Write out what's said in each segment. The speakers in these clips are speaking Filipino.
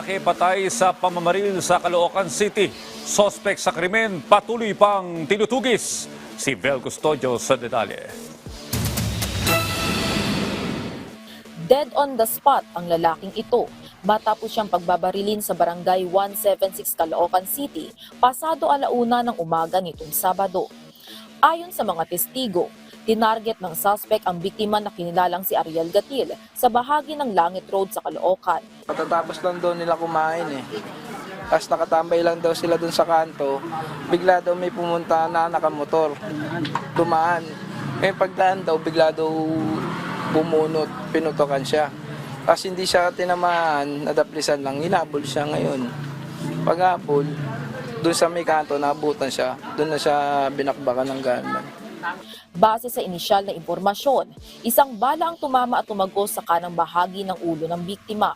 lalaki patay sa pamamaril sa Caloocan City. Sospek sa krimen patuloy pang tinutugis. Si Vel Custodio sa detalye. Dead on the spot ang lalaking ito matapos siyang pagbabarilin sa barangay 176 Caloocan City pasado alauna ng umaga nitong Sabado. Ayon sa mga testigo, tinarget ng suspect ang biktima na kinilalang si Ariel Gatil sa bahagi ng Langit Road sa Caloocan. Katatapos lang daw nila kumain eh. Tapos nakatambay lang daw sila dun sa kanto. Bigla daw may pumunta na nakamotor. Dumaan. Eh pagdaan daw, bigla daw bumunot, pinutokan siya. Tapos hindi siya tinamaan, nadaplisan lang, hinabol siya ngayon. Paghabol, dun sa may kanto, nabutan siya. Dun na siya binakbakan ng gunman. Base sa inisyal na impormasyon, isang bala ang tumama at tumagos sa kanang bahagi ng ulo ng biktima,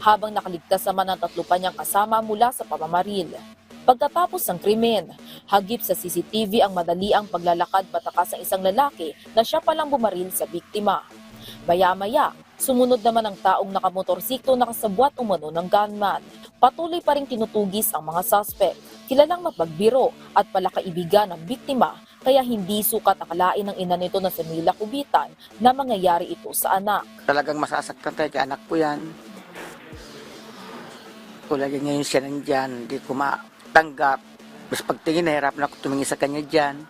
habang nakaligtas naman ang tatlo pa niyang kasama mula sa pamamaril. Pagkatapos ng krimen, hagip sa CCTV ang madali ang paglalakad patakas ng isang lalaki na siya palang bumaril sa biktima. Maya-maya, sumunod naman ang taong nakamotorsiklo na kasabwat umano ng gunman. Patuloy pa rin tinutugis ang mga suspect. Kilalang mapagbiro at palakaibigan ng biktima kaya hindi sukat akalain ng ina nito na si Mila Kubitan na mangyayari ito sa anak. talagang masasaktan tayo kay anak ko yan. Kulagi ngayon siya nandyan, hindi ko matanggap. Mas pagtingin, nahirap na ako tumingin sa kanya dyan.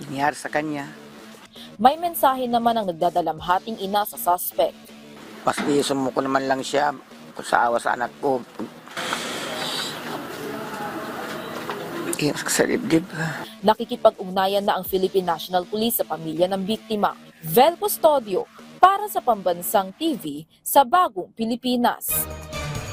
Nangyari sa kanya. May mensahe naman ang nagdadalamhating ina sa suspect. Mas sumuko naman lang siya sa awa sa anak ko. Iyak sa. Nakikipag-ugnayan na ang Philippine National Police sa pamilya ng biktima. Vel Custodio para sa Pambansang TV sa Bagong Pilipinas.